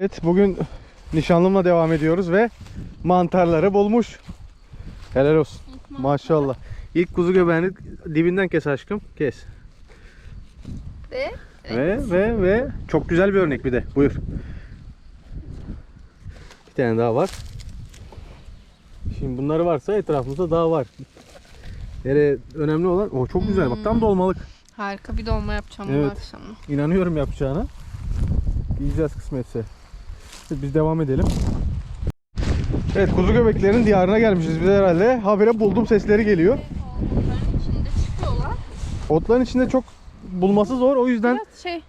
Evet bugün nişanlımla devam ediyoruz ve mantarları bulmuş. Helal olsun. Maşallah. İlk kuzu göbeğini dibinden kes aşkım. Kes. Ve Ve ve ve çok güzel bir örnek bir de. Buyur. Bir tane daha var. Şimdi bunları varsa etrafımızda daha var. Nereye önemli olan o çok güzel. Bak tam dolmalık. harika bir dolma yapacağım Evet. bu akşam. İnanıyorum yapacağına. Yiyeceğiz kısmetse. Biz devam edelim. Evet kuzu göbeklerin diyarına gelmişiz biz herhalde. Habire buldum sesleri geliyor. Onların içinde çıkıyorlar. Otların içinde çok bulması zor o yüzden. Biraz şey,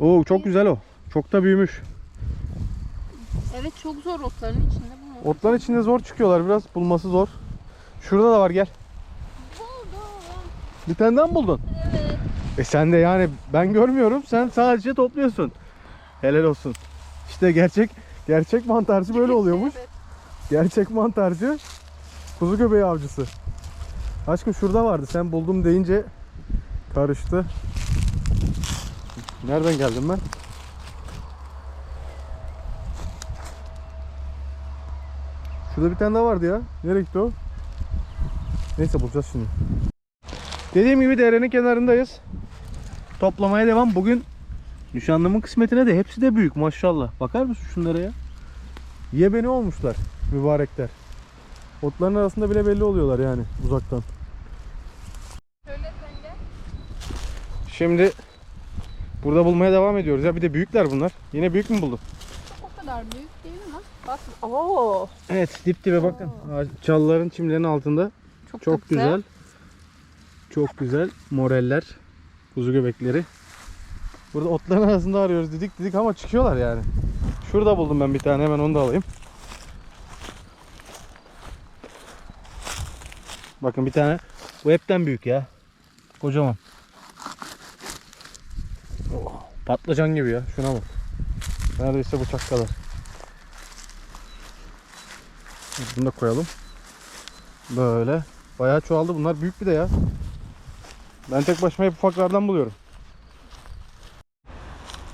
Oo çok güzel o. Çok da büyümüş. evet çok zor otların içinde bu. Otların içinde zor çıkıyorlar biraz bulması zor. Şurada da var gel. Bir tane daha mı buldun? Evet. E sen de yani ben görmüyorum sen sadece topluyorsun. Helal olsun. İşte gerçek gerçek mantarcı böyle oluyormuş. Evet. Gerçek mantarcı kuzu göbeği avcısı. Aşkım şurada vardı. Sen buldum deyince karıştı. Nereden geldim ben? Şurada bir tane daha vardı ya. Nereye gitti o? Neyse bulacağız şimdi. Dediğim gibi derenin kenarındayız. Toplamaya devam. Bugün nişanlımın kısmetine de hepsi de büyük maşallah. Bakar mısın şunlara ya? Yebeni olmuşlar mübarekler. Otların arasında bile belli oluyorlar yani uzaktan. Şimdi burada bulmaya devam ediyoruz. Ya bir de büyükler bunlar. Yine büyük mü buldun? O kadar büyük değil ama. Bak. Oo. Evet dip dibe bakın. Çalıların çimlerin altında. Çok, Çok güzel. Çok güzel moreller. Kuzu göbekleri. Burada otların arasında arıyoruz dedik dedik ama çıkıyorlar yani. Şurada buldum ben bir tane hemen onu da alayım. Bakın bir tane. Bu hepten büyük ya. Kocaman. Oh, patlıcan gibi ya. Şuna bak. Neredeyse bıçak kadar. Bunu da koyalım. Böyle. Bayağı çoğaldı. Bunlar büyük bir de ya. Ben tek başıma hep ufaklardan buluyorum.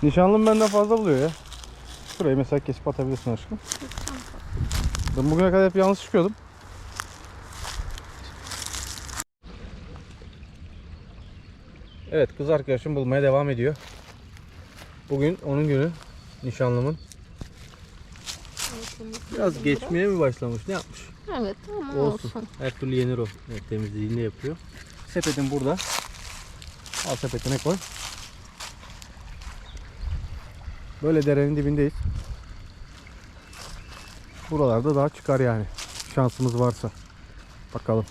Nişanlım benden fazla buluyor ya. Şurayı mesela kesip atabilirsin aşkım. Ben bugüne kadar hep yalnız çıkıyordum. Evet kız arkadaşım bulmaya devam ediyor. Bugün onun günü nişanlımın. Biraz geçmeye mi başlamış ne yapmış? Evet ama Olsun. olsun. Her türlü yenir o. Evet, temizliğini yapıyor. Sepetin burada. Al sepetine koy. Böyle derenin dibindeyiz. Buralarda daha çıkar yani. Şansımız varsa. Bakalım.